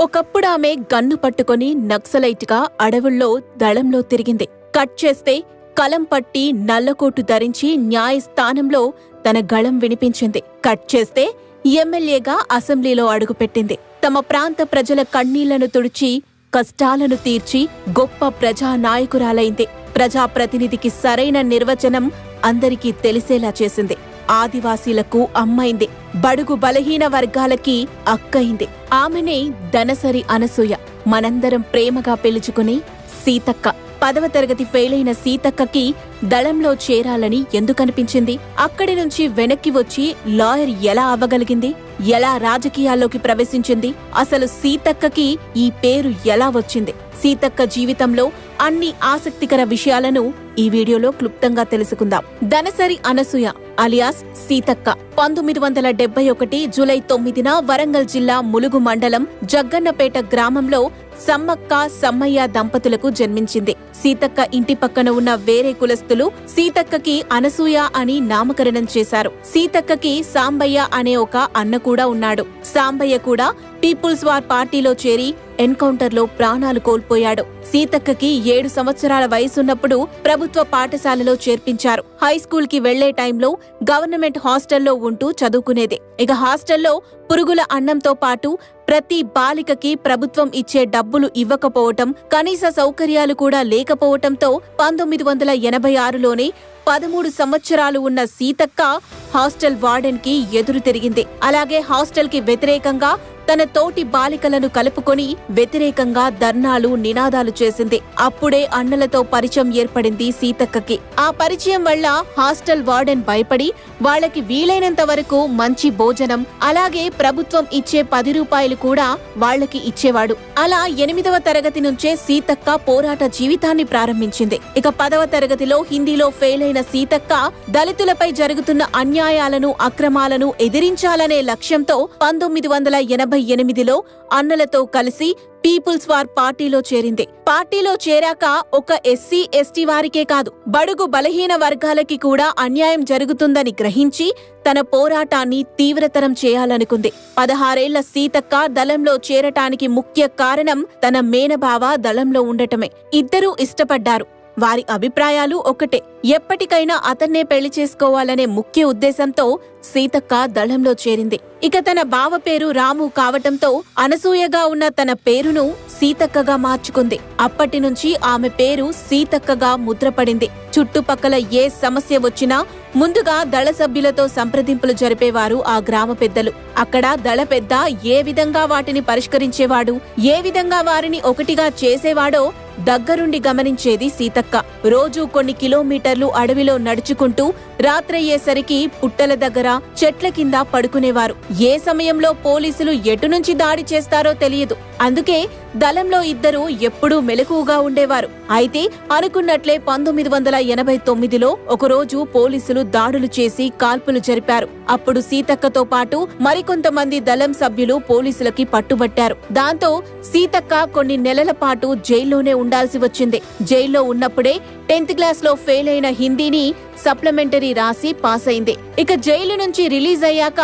ఒకప్పుడు ఆమె గన్ను పట్టుకుని నక్సలైట్గా అడవుల్లో దళంలో తిరిగింది. కట్ చేస్తే కలం పట్టి నల్లకోటు ధరించి న్యాయస్థానంలో తన గళం వినిపించింది. కట్ చేస్తే ఎమ్మెల్యేగా అసెంబ్లీలో అడుగుపెట్టింది. తమ ప్రాంత ప్రజల కన్నీళ్ళను తుడిచి కష్టాలను తీర్చి గొప్ప ప్రజా నాయకురాలైంది ప్రజాప్రతినిధికి సరైన నిర్వచనం అందరికీ తెలిసేలా చేసింది. ఆదివాసీలకు అమ్మైంది. బడుగు బలహీన వర్గాలకి అక్కయింది. ఆమెనే ధనసరి అనసూయ. మనందరం ప్రేమగా పిలుచుకుని సీతక్క. పదవ తరగతి ఫెయిలైన సీతక్కకి దళంలో చేరాలని ఎందుకనిపించింది? అక్కడి నుంచి వెనక్కి వచ్చి లాయర్ ఎలా అవ్వగలిగింది? ఎలా రాజకీయాల్లోకి ప్రవేశించింది? అసలు సీతక్కకి ఈ పేరు ఎలా వచ్చింది? సీతక్క జీవితంలో అన్ని ఆసక్తికర విషయాలను ఈ వీడియోలో క్లుప్తంగా తెలుసుకుందాం. ధనసరి అనసూయ. అలియాస్ సీతక్క. పంతొమ్మిది వందల డెబ్బై ఒకటి జూలై తొమ్మిదిన వరంగల్ జిల్లా ములుగు మండలం జగ్గన్నపేట గ్రామంలో సమ్మక్క సమ్మయ్య దంపతులకు జన్మించింది. సీతక్క ఇంటి పక్కన ఉన్న వేరే కులస్తులు సీతక్కకి అనసూయ అని నామకరణం చేశారు. సీతక్కకి సాంబయ్య అనే ఒక అన్న కూడా ఉన్నాడు. సాంబయ్య కూడా పీపుల్స్ వార్ పార్టీలో చేరి ఎన్కౌంటర్లో ప్రాణాలు కోల్పోయాడు. సీతక్కకి ఏడు సంవత్సరాల వయసున్నప్పుడు ప్రభుత్వ పాఠశాలలో చేర్పించారు. హై స్కూల్కి వెళ్ళే టైంలో గవర్నమెంట్ హాస్టల్లో ఉంటూ చదువుకునేది. ఇక హాస్టల్లో పురుగుల అన్నంతో పాటు ప్రతి బాలికకి ప్రభుత్వం ఇచ్చే డబ్బులు ఇవ్వకపోవటం కనీస సౌకర్యాలు కూడా లేకపోవటంతో పంతొమ్మిది వందల ఎనభై ఆరులోనే పదమూడు సంవత్సరాలు ఉన్న సీతక్క హాస్టల్ వార్డెన్కి ఎదురు తిరిగింది. అలాగే హాస్టల్కి వ్యతిరేకంగా తన తోటి బాలికలను కలుపుకొని వ్యతిరేకంగా ధర్నాలు నినాదాలు చేసింది. అప్పుడే అన్నలతో పరిచయం ఏర్పడింది సీతక్కకి. ఆ పరిచయం వల్ల హాస్టల్ వార్డెన్ భయపడి వాళ్ళకి వీలైనంత వరకు మంచి భోజనం అలాగే ప్రభుత్వం ఇచ్చే పది రూపాయలు కూడా వాళ్ళకి ఇచ్చేవాడు. అలా ఎనిమిదవ తరగతి నుంచే సీతక్క పోరాట జీవితాన్ని ప్రారంభించింది. ఇక పదవ తరగతిలో హిందీలో ఫెయిల్ అయిన సీతక్క దళితులపై జరుగుతున్న అన్యాయాలను అక్రమాలను ఎదిరించాలనే లక్ష్యంతో పంతొమ్మిది వందల ఎనభై ఎనిమిదిలో అన్నలతో కలిసి పీపుల్స్ వార్ పార్టీలో చేరింది. పార్టీలో చేరాక ఒక ఎస్సీ ఎస్టీ వారికే కాదు బడుగు బలహీన వర్గాలకి కూడా అన్యాయం జరుగుతుందని గ్రహించి తన పోరాటాన్ని తీవ్రతరం చేయాలనుకుంది. పదహారేళ్ళ సీతక్క దళంలో చేరటానికి ముఖ్య కారణం తన మేనబావ దళంలో ఉండటమే. ఇద్దరూ ఇష్టపడ్డారు. వారి అభిప్రాయాలు ఒకటే. ఎప్పటికైనా అతన్నే పెళ్ళి చేసుకోవాలనే ముఖ్య ఉద్దేశంతో సీతక్క దళంలో చేరింది. ఇక తన బావ పేరు రాము కావటంతో అనసూయగా ఉన్న తన పేరును సీతక్కగా మార్చుకుంది. అప్పటి నుంచి ఆమె పేరు సీతక్కగా ముద్రపడింది. చుట్టుపక్కల ఏ సమస్య వచ్చినా ముందుగా దళ సభ్యులతో సంప్రదింపులు జరిపేవారు ఆ గ్రామ పెద్దలు. అక్కడ దళ పెద్ద ఏ విధంగా వాటిని పరిష్కరించేవాడు ఏ విధంగా వారిని ఒకటిగా చేసేవాడో దగ్గరుండి గమనించేది సీతక్క. రోజూ కొన్ని కిలోమీటర్లు అడవిలో నడుచుకుంటూ రాత్రయ్యేసరికి పుట్టల దగ్గర చెట్ల కింద పడుకునేవారు. ఏ సమయంలో పోలీసులు ఎటు నుంచి దాడి చేస్తారో తెలియదు. అందుకే దళంలో ఇద్దరు ఎప్పుడూ మెలకువగా ఉండేవారు. అయితే అనుకున్నట్లే పంతొమ్మిది వందల ఎనభై తొమ్మిదిలో ఒకరోజు పోలీసులు దాడులు చేసి కాల్పులు జరిపారు. అప్పుడు సీతక్కతో పాటు మరికొంతమంది దళం సభ్యులు పోలీసులకి పట్టుబట్టారు. దాంతో సీతక్క కొన్ని నెలల పాటు జైల్లోనే ఉండాల్సి వచ్చింది. జైల్లో ఉన్నప్పుడే టెన్త్ క్లాస్లో ఫెయిల్ అయిన హిందీని సప్లిమెంటరీ రాసి పాస్ అయింది ఇక జైలు నుంచి రిలీజ్ అయ్యాక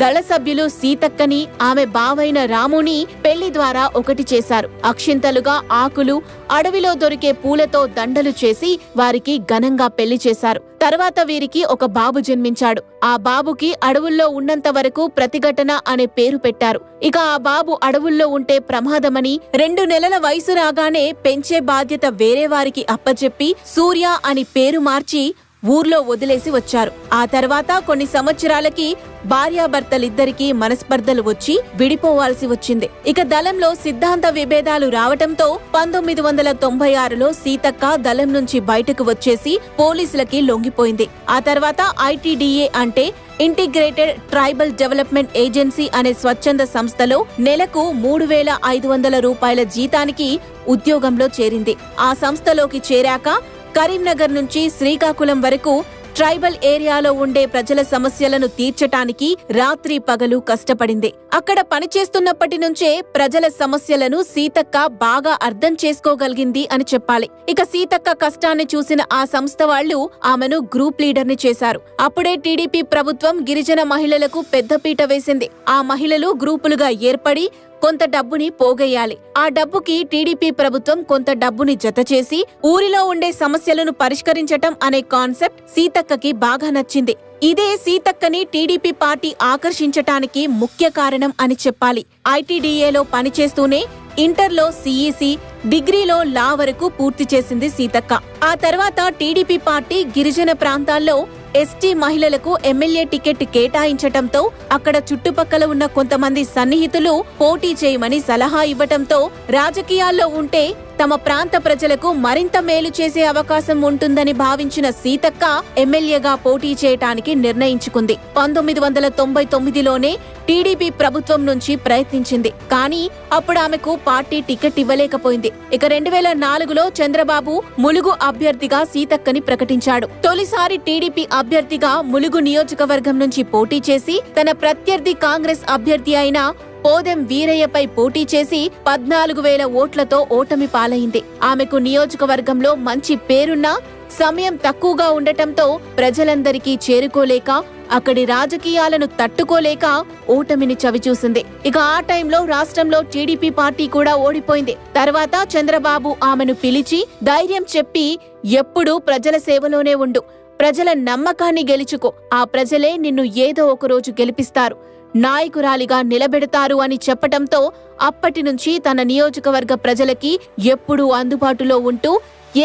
దళ సభ్యులు సీతక్కని ఆమె బావైన రాముని పెళ్ళి ద్వారా ఒకటి చేశారు. అక్షింతలుగా ఆకులు అడవిలో దొరికే పూలతో దండలు చేసి వారికి ఘనంగా పెళ్ళి చేశారు. తర్వాత వీరికి ఒక బాబు జన్మించాడు. ఆ బాబుకి అడవుల్లో ఉన్నంత వరకు ప్రతిఘటన అనే పేరు పెట్టారు. ఇక ఆ బాబు అడవుల్లో ఉంటే ప్రమాదమని రెండు నెలల వయసు రాగానే పెంచే బాధ్యత వేరే వారికి అప్పచెప్పి సూర్య అని పేరు మార్చి ఊర్లో వదిలేసి వచ్చారు. ఆ తర్వాత కొన్ని సంవత్సరాలకి భార్యాభర్తలిద్దరికీ మనస్పర్ధలు వచ్చి విడిపోవాల్సి వచ్చింది. ఇక దళంలో సిద్ధాంత విభేదాలు రావటంతో పంతొమ్మిది వందల తొంభై ఆరులో సీతక్క దళం నుంచి బయటకు వచ్చేసి పోలీసులకి లొంగిపోయింది. ఆ తర్వాత ఐటీడీఏ అంటే ఇంటిగ్రేటెడ్ ట్రైబల్ డెవలప్మెంట్ ఏజెన్సీ అనే స్వచ్ఛంద సంస్థలో నెలకు మూడు వేల ఐదు వందల రూపాయల జీతానికి ఉద్యోగంలో చేరింది. ఆ సంస్థలోకి చేరాక కరీంనగర్ నుంచి శ్రీకాకుళం వరకు ట్రైబల్ ఏరియాలో ఉండే ప్రజల సమస్యలను తీర్చటానికి రాత్రి పగలు కష్టపడింది. అక్కడ పనిచేస్తున్నప్పటి నుంచే ప్రజల సమస్యలను సీతక్క బాగా అర్థం చేసుకోగలిగింది అని చెప్పాలి. ఇక సీతక్క కష్టాన్ని చూసిన ఆ సంస్థ వాళ్ళు ఆమెను గ్రూప్ లీడర్ని చేశారు. అప్పుడే టీడీపీ ప్రభుత్వం గిరిజన మహిళలకు పెద్దపీట వేసింది. ఆ మహిళలు గ్రూపులుగా ఏర్పడి కొంత డబ్బుని పోగేయాలి. ఆ డబ్బుకి టీడీపీ ప్రభుత్వం కొంత డబ్బుని జతచేసి ఊరిలో ఉండే సమస్యలను పరిష్కరించటం అనే కాన్సెప్ట్ సీతక్కకి బాగా నచ్చింది. ఇదే సీతక్కని టీడీపీ పార్టీ ఆకర్షించటానికి ముఖ్య కారణం అని చెప్పాలి. ఐటీడీఏలో పనిచేస్తూనే ఇంటర్లో సీఈసీ డిగ్రీలో లా వరకు పూర్తి చేసింది సీతక్క. ఆ తర్వాత టీడీపీ పార్టీ గిరిజన ప్రాంతాల్లో ఎస్టీ మహిళలకు ఎమ్మెల్యే టికెట్ కేటాయించటంతో అక్కడ చుట్టుపక్కల ఉన్న కొంతమంది సన్నిహితులు పోటీ చేయమని సలహా ఇవ్వటంతో రాజకీయాల్లో ఉంటే తమ ప్రాంత ప్రజలకు మరింత మేలు చేసే అవకాశం ఉంటుందని భావించిన సీతక్క ఎమ్మెల్యేగా పోటీ చేయటానికి నిర్ణయించుకుంది. పంతొమ్మిది వందల తొంభై తొమ్మిదిలోనే టీడీపీ ప్రభుత్వం నుంచి ప్రయత్నించింది. కానీ అప్పుడు ఆమెకు పార్టీ టికెట్ ఇవ్వలేకపోయింది. ఇక రెండు వేల నాలుగులో చంద్రబాబు ములుగు అభ్యర్థిగా సీతక్కని ప్రకటించాడు. తొలిసారి టీడీపీ అభ్యర్థిగా ములుగు నియోజకవర్గం నుంచి పోటీ చేసి తన ప్రత్యర్థి కాంగ్రెస్ అభ్యర్థి అయిన పోదెం వీరయ్యపై పోటీ చేసి పద్నాలుగు వేల ఓట్లతో ఓటమి పాలైంది. ఆమెకు నియోజకవర్గంలో మంచి పేరున్నా సమయం తక్కువగా ఉండటంతో ప్రజలందరికీ చేరుకోలేక అక్కడి రాజకీయాలను తట్టుకోలేక ఓటమిని చవిచూసింది. ఇక ఆ టైంలో రాష్ట్రంలో టీడీపీ పార్టీ కూడా ఓడిపోయింది. తర్వాత చంద్రబాబు ఆమెను పిలిచి ధైర్యం చెప్పి ఎప్పుడూ ప్రజల సేవలోనే ఉండు. ప్రజల నమ్మకాన్ని గెలుచుకో. ఆ ప్రజలే నిన్ను ఏదో ఒకరోజు గెలిపిస్తారు. నాయకురాలిగా నిలబెడతారు అని చెప్పటంతో అప్పటి నుంచి తన నియోజకవర్గ ప్రజలకి ఎప్పుడూ అందుబాటులో ఉంటూ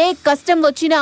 ఏ కష్టం వచ్చినా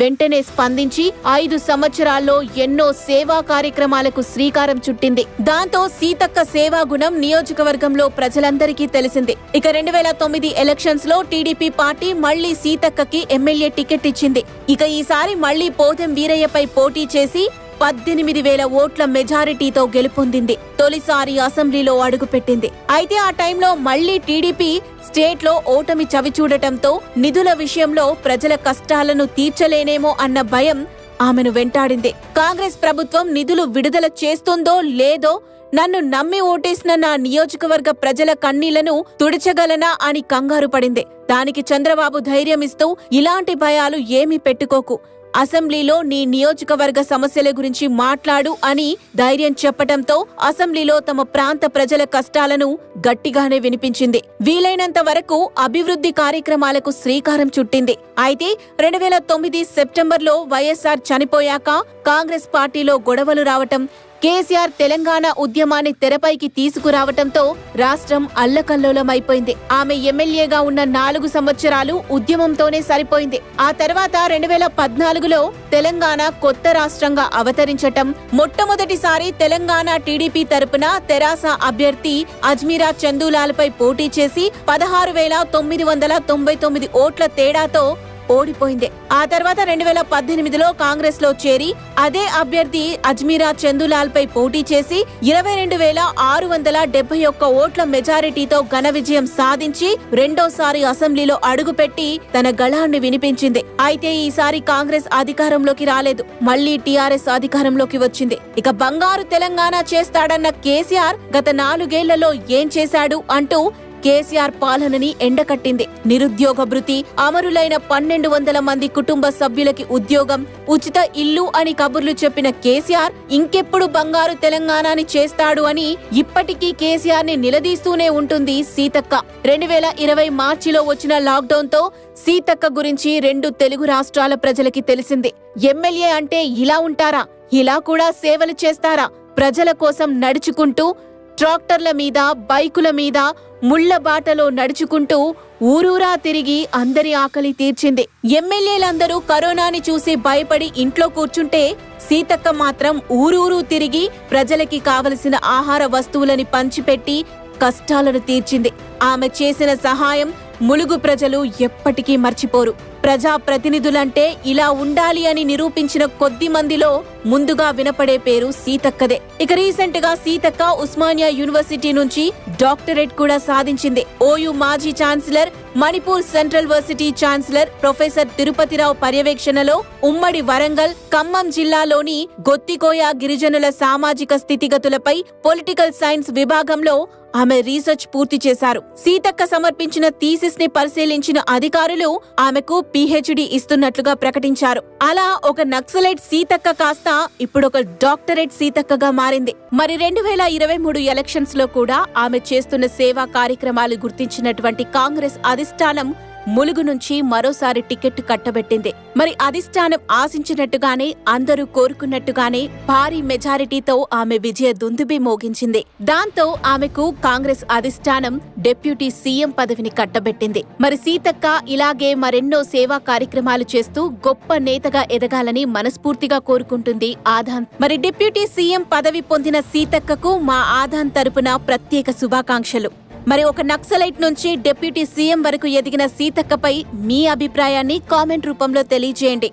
వెంటనే స్పందించి ఐదు సంవత్సరాల్లో ఎన్నో సేవా కార్యక్రమాలకు శ్రీకారం చుట్టింది. దాంతో సీతక్క సేవా గుణం నియోజకవర్గంలో ప్రజలందరికీ తెలిసింది. ఇక రెండు వేల తొమ్మిది ఎలక్షన్స్లో టీడీపీ పార్టీ మళ్ళీ సీతక్కకి ఎమ్మెల్యే టికెట్ ఇచ్చింది. ఇక ఈసారి మళ్ళీ పోతెం వీరయ్యపై పోటీ చేసి పద్దెనిమిది వేల ఓట్ల మెజారిటీతో గెలుపొందింది. తొలిసారి అసెంబ్లీలో అడుగుపెట్టింది. అయితే ఆ టైంలో మళ్ళీ టీడీపీ స్టేట్లో ఓటమి చవిచూడటంతో నిధుల విషయంలో ప్రజల కష్టాలను తీర్చలేనేమో అన్న భయం ఆమెను వెంటాడింది. కాంగ్రెస్ ప్రభుత్వం నిధులు విడుదల చేస్తుందో లేదో నన్ను నమ్మి ఓటేసిన నా నియోజకవర్గ ప్రజల కన్నీళ్ళను తుడిచగలనా అని కంగారు పడింది. దానికి చంద్రబాబు ధైర్యమిస్తూ ఇలాంటి భయాలు ఏమీ పెట్టుకోకు. అసెంబ్లీలో నీ నియోజకవర్గ సమస్యల గురించి మాట్లాడు అని ధైర్యం చెప్పటంతో అసెంబ్లీలో తమ ప్రాంత ప్రజల కష్టాలను గట్టిగానే వినిపించింది. వీలైనంత వరకు అభివృద్ధి కార్యక్రమాలకు శ్రీకారం చుట్టింది. అయితే రెండు వేల తొమ్మిది సెప్టెంబర్లో వైఎస్ఆర్ చనిపోయాక కాంగ్రెస్ పార్టీలో గొడవలు రావటం కేసీఆర్ తెలంగాణ ఉద్యమాన్ని తెరపైకి తీసుకురావటంతో రాష్ట్రం అల్లకల్లోలమైపోయింది. ఆమె ఎమ్మెల్యేగా ఉన్న నాలుగు సంవత్సరాలు ఉద్యమంతోనే సరిపోయింది. ఆ తర్వాత రెండు వేల పద్నాలుగులో తెలంగాణ కొత్త రాష్ట్రంగా అవతరించటం మొట్టమొదటిసారి తెలంగాణ టీడీపీ తరపున తెరాస అభ్యర్థి అజ్మీరా చందూలాల్పై పోటీ చేసి పదహారు వేల తొమ్మిది వందల తొంభై తొమ్మిది ఓట్ల తేడాతో ఓడిపోయింది. ఆ తర్వాత రెండు వేల పద్దెనిమిదిలో కాంగ్రెస్లో చేరి అదే అభ్యర్థి అజ్మీరా చందులాల్ పై పోటీ చేసి ఇరవై రెండు వేల ఆరు వందల డెబ్బై ఒక్క ఓట్ల మెజారిటీతో ఘన విజయం సాధించి రెండోసారి అసెంబ్లీలో అడుగుపెట్టి తన గళాన్ని వినిపించింది. అయితే ఈసారి కాంగ్రెస్ అధికారంలోకి రాలేదు. మళ్ళీ టీఆర్ఎస్ అధికారంలోకి వచ్చింది. ఇక బంగారు తెలంగాణ చేస్తాడన్న కేసీఆర్ గత నాలుగేళ్ళలో ఏం చేశాడు అంటూ కేసీఆర్ పాలనని ఎండకట్టింది. నిరుద్యోగ భృతి అమరులైన పన్నెండు వందల మంది కుటుంబ సభ్యులకి ఉద్యోగం ఉచిత ఇల్లు అని కబుర్లు చెప్పిన కేసీఆర్ ఇంకెప్పుడు బంగారు తెలంగాణని చేస్తాడు అని ఇప్పటికీ కేసీఆర్ని నిలదీస్తూనే ఉంటుంది సీతక్క. రెండు వేల ఇరవై మార్చిలో వచ్చిన లాక్డౌన్తో సీతక్క గురించి రెండు తెలుగు రాష్ట్రాల ప్రజలకి తెలిసింది. ఎమ్మెల్యే అంటే ఇలా ఉంటారా? ఇలా కూడా సేవలు చేస్తారా? ప్రజల కోసం నడుచుకుంటూ ట్రాక్టర్ల మీద బైకుల మీద ముళ్ళ బాటలో నడుచుకుంటూ ఊరూరా తిరిగి అందరి ఆకలి తీర్చింది. ఎమ్మెల్యేలందరూ కరోనాని చూసి భయపడి ఇంట్లో కూర్చుంటే సీతక్క మాత్రం ఊరూరు తిరిగి ప్రజలకి కావలసిన ఆహార వస్తువులని పంచిపెట్టి కష్టాలను తీర్చింది. ఆమె చేసిన సహాయం ములుగు ప్రజలు ఎప్పటికీ మర్చిపోరు. ప్రజా ప్రతినిధులంటే ఇలా ఉండాలి అని నిరూపించిన కొద్ది మందిలో ముందుగా వినపడే పేరు సీతక్కదే. ఇక రీసెంట్గా సీతక్క ఉస్మానియా యూనివర్సిటీ నుంచి డాక్టరేట్ కూడా సాధించింది. ఓయూ మాజీ chancellor Manipur central varsity chancellor professor Tirupathirao పర్యవేక్షణలో ఉమ్మడి వరంగల్ ఖమ్మం జిల్లాలోని గొత్తికోయ గిరిజనుల సామాజిక స్థితిగతులపై పొలిటికల్ సైన్స్ విభాగంలో ఆమె రీసెర్చ్ పూర్తి చేశారు. సీతక్క సమర్పించిన థీసిస్ని పరిశీలించిన అధికారులు ఆమెకు పీహెచ్డీ ఇస్తున్నట్లుగా ప్రకటించారు. అలా ఒక నక్సలైట్ సీతక్క కాస్త ఇప్పుడు ఒక డాక్టరేట్ సీతక్కగా మారింది. మరి రెండు వేల ఇరవై మూడు ఎలక్షన్స్లో కూడా ఆమె చేస్తున్న సేవా కార్యక్రమాలు గుర్తించినటువంటి కాంగ్రెస్ అధిష్టానం ములుగు నుంచి మరోసారి టికెట్ కట్టబెట్టింది. మరి అధిష్టానం ఆశించినట్టుగానే అందరూ కోరుకున్నట్టుగానే భారీ మెజారిటీతో ఆమె విజయ దుందుబి మోగించింది. దాంతో ఆమెకు కాంగ్రెస్ అధిష్టానం డిప్యూటీ సీఎం పదవిని కట్టబెట్టింది. మరి సీతక్క ఇలాగే మరెన్నో సేవా కార్యక్రమాలు చేస్తూ గొప్ప నేతగా ఎదగాలని మనస్ఫూర్తిగా కోరుకుంటుంది ఆధాన్ మరి డిప్యూటీ సీఎం పదవి పొందిన సీతక్కకు మా ఆధాన్ తరపున ప్రత్యేక శుభాకాంక్షలు. మరి ఒక నక్సలైట్ నుంచి డిప్యూటీ సీఎం వరకు ఎదిగిన సీతక్కపై మీ అభిప్రాయాన్ని కామెంట్ రూపంలో తెలియజేయండి.